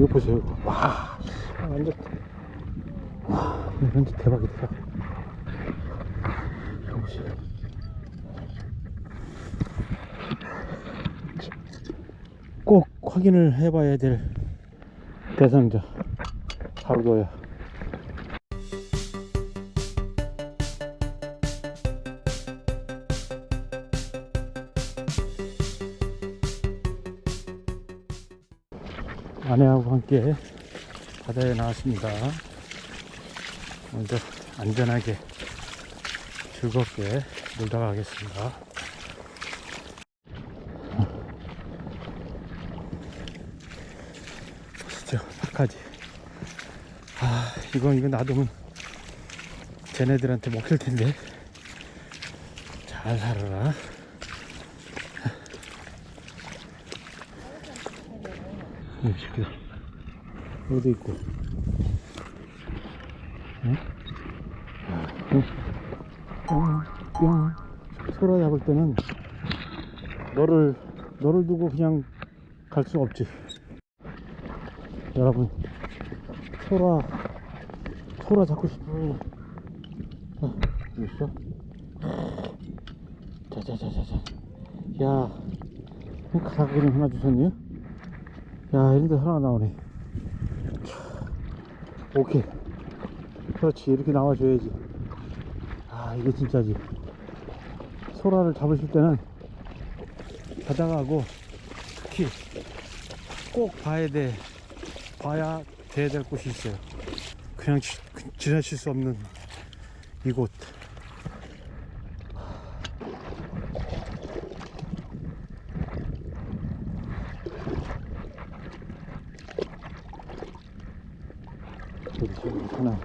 이거 보세요. 이거. 와, 아, 완전, 와, 완전 대박이다. 이거 보세요. 꼭 확인을 해봐야 될 대상자. 바로 너야. 아내하고 함께 바다에 나왔습니다. 먼저 안전하게 즐겁게 놀다 가겠습니다. 보시죠, 박하지. 아, 이건, 이거 놔두면 쟤네들한테 먹힐 텐데. 잘 살아라. 이 새끼들. 여기도 있고. 응? 응? 뿅, 뿅. 소라 잡을 때는 너를, 너를 두고 그냥 갈 수 없지. 여러분, 소라, 소라 잡고 싶으면, 아, 여기 있어? 자자자자자. 야, 가락을 하나 주셨니? 야, 이런데 하나 나오네. 오케이. 그렇지. 이렇게 나와줘야지. 아, 이게 진짜지. 소라를 잡으실 때는 바다가고 특히 꼭 봐야 돼. 봐야 돼야 될 곳이 있어요. 그냥 지, 그- 지나칠 수 없는 이곳. 여기 지금 하나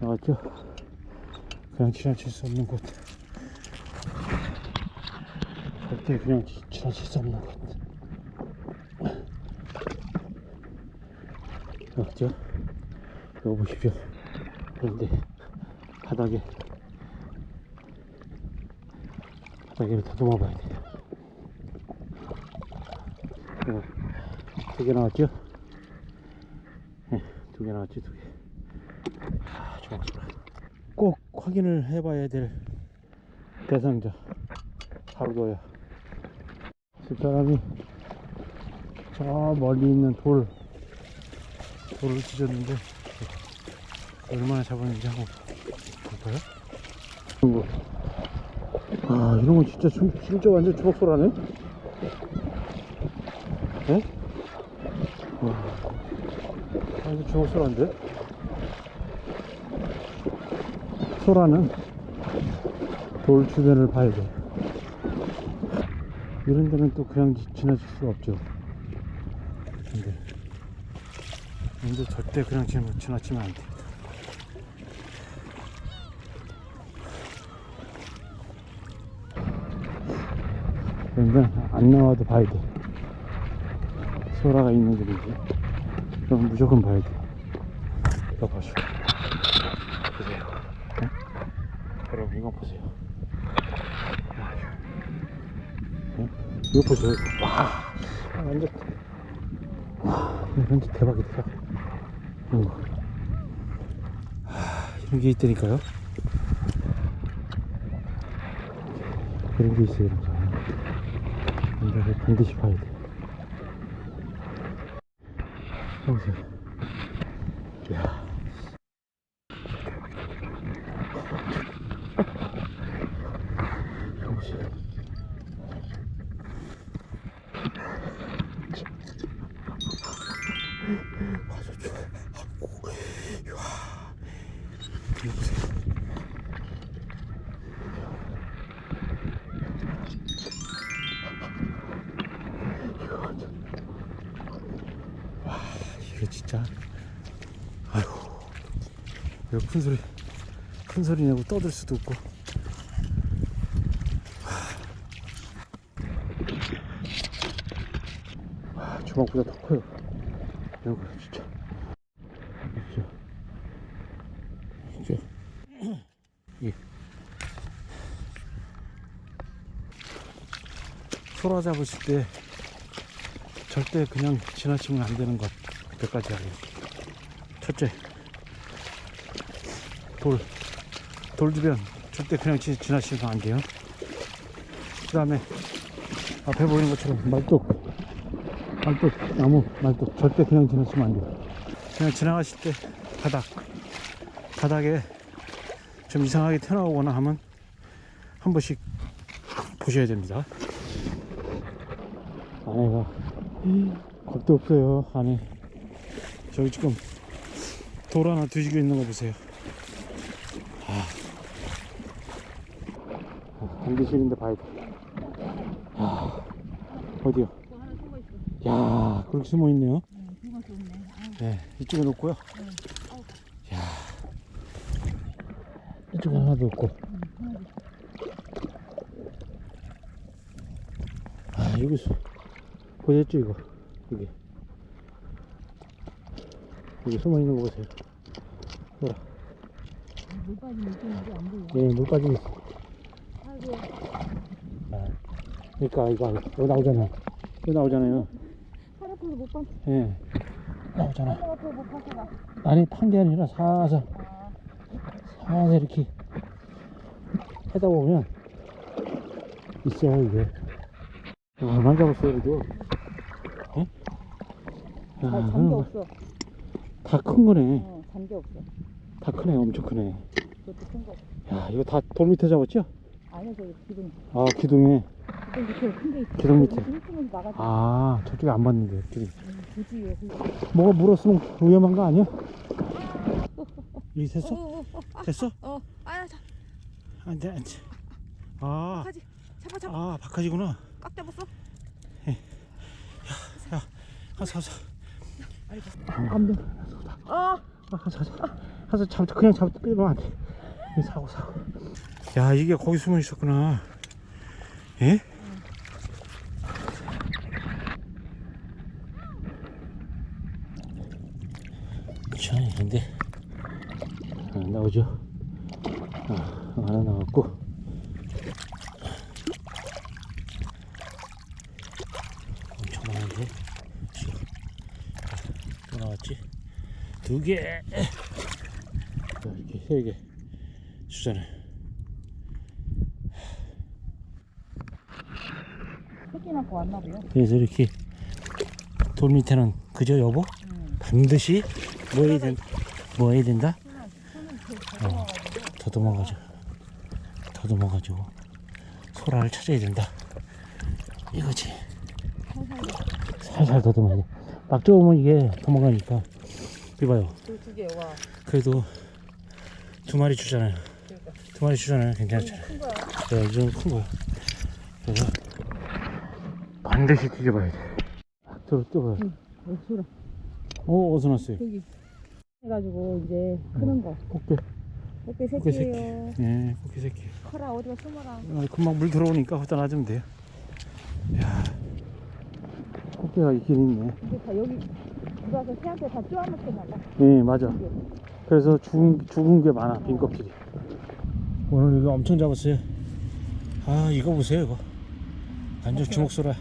나왔죠? 그냥 지나칠 수 없는 곳. 절대 그냥 지- 지나칠 수 없는 곳. 나왔죠? 이거 보십시오. 그런데 바닥에 바닥에를 다듬어 봐야 돼요. 이거 두개 나왔죠? 네, 두개 나왔지 두 개. 아. 꼭 확인을 해봐야 될 대상자 너야. 집사람이 저 멀리 있는 돌 돌을 찢었는데 얼마나 잡았는지 한번 볼까요? 아 이런 건 진짜 좀- 진짜 완전 주먹소라네. 네? 와. 완전 주먹소라인데? 소라는 돌 주변을 돼. 이런 데는 또 그냥 지- 지나칠 수 없죠. 근데, 근데 절대 그냥 지나, 지나치면 안 돼. 그러니까 안 나와도 봐야 돼. 소라가 있는 데인지. 그럼 무조건 봐야 돼. 이거 보시오. 보세요. 네? 여러분, 이거 보세요. 네? 이거 보세요. 와, 아, 완전, 와, 완전 대박이다. 이런 거. 하, 이런 게 있다니까요. 그런 게 있어요, 이런 거. 반드시 봐야 돼. 보세요. 이야. 진짜. 아이고. 이거 큰 소리, 큰 소리 내고 떠들 수도 없고. 와, 주먹보다 더 커요. 이거 진짜. 진짜. 진짜. 이. 소라 잡으실 때 절대 그냥 지나치면 안 되는 것. 몇 가지 하래요. 첫째, 돌, 돌 주변 절대 그냥 지, 지나치면 안 돼요. 그 다음에 앞에 보이는 것처럼 말뚝, 말뚝, 나무, 말뚝 절대 그냥 지나치면 안 돼요. 그냥 지나가실 때 바닥, 바닥에 좀 이상하게 튀어나오거나 하면 한 번씩 보셔야 됩니다. 안에가 겁도 없어요 안에 저기 지금 돌 하나 뒤지고 있는 거 보세요. 아, 안되시는데 봐야 돼 아, 어디요? 야 그렇게 숨어 있네요? 네 이쪽에 놓고요. 응. 야. 이쪽에 하나도 없고. 아 여기 수 보셨죠 이거? 이게 여기 숨어 있는 거 보세요 뭐라 물 빠지면 아이고, 아, 그러니까 이거 여기 나오잖아요. 여기 나오잖아요. 팔 아파서 못 봤어. 예. 나오잖아. 아니 탄 게 아니라 사서 아, 사서 이렇게 하다 보면 있어요 이게. 얼마 잡았어요 그죠? 어? 아, 잔게 없어. 다 큰 거네. 어, 잔게 없어. 다 크네. 엄청 크네. 그것도 큰 거. 야 이거 다 돌 밑에 잡았죠? 아니야, 저기 기둥. 아 기둥에. 기둥 밑에 큰게 있어. 기둥 밑에. 나가지. 아 저쪽에 안 봤는데 기둥. 굳이 왜 그. 뭐가 물었으면 위험한 거 아니야? 이 됐어? 어, 어, 어, 됐어? 어, 아야, 자, 안 돼 안 돼. 아. 바카지. 잡아, 잡아. 아 박하지구나 꽉 잡았어. 가서 가서 안 돼. 아, 가서 가서 가서 잡 그냥 잡 빼면 안돼 이 사고 사고 야 이게 거기 숨어 있었구나 예? 자 근데 안 아, 나오죠 아 하나 나왔고 엄청 많은데 지금 또 나왔지 두 개. 이렇게 세개. 주잖아요 새끼 낳고 왔나 보요. 그래서 이렇게 돌 밑에는 그저 여보? 응. 반드시 뭐 해야 된다 뭐 해야 된다? 어, 더듬어가지고 더듬어가지고. 소라를 찾아야 된다. 이거지. 살살 더듬어야 돼막 쪼으면 이게 도망가니까 이봐요 그두 개, 와. 그래도 두 마리 주잖아요 그러니까. 두 마리 주잖아요 괜찮잖아요 큰 거야. 네, 이 정도 큰 거야 그래서 반드시 뒤져봐야 돼 들어 뜯어봐요 어. 어 어디서 났어요 여기. 해가지고 이제 크는 거. 꽃게 꽃게 꽃게 새끼. 새끼예요. 예 꽃게 새끼 커라 어디가 숨어라. 어, 금방 물 들어오니까 갖다 놔주면 돼요. 야, 꽃게가 있긴 있네. 이게 다 여기 들어와서 새한테 다 쪼아먹겠나 봐. 예, 맞아. 그래서 죽은, 죽은 게 많아, 빈 껍질이. 오늘 이거 엄청 잡았어요. 아, 이거 보세요, 이거. 완전 주먹소라.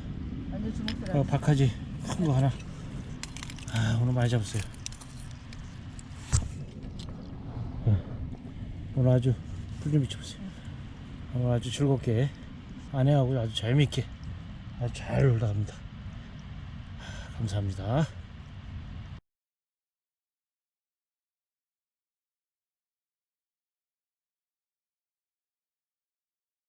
완전 주먹질 어, 박하지. 큰 거 하나. 아, 오늘 많이 잡았어요. 예. 오늘 아주 풀좀 비춰보세요. 오늘 아주 즐겁게 아내하고 아주 재미있게 아주 잘 놀다 갑니다. 아, 감사합니다.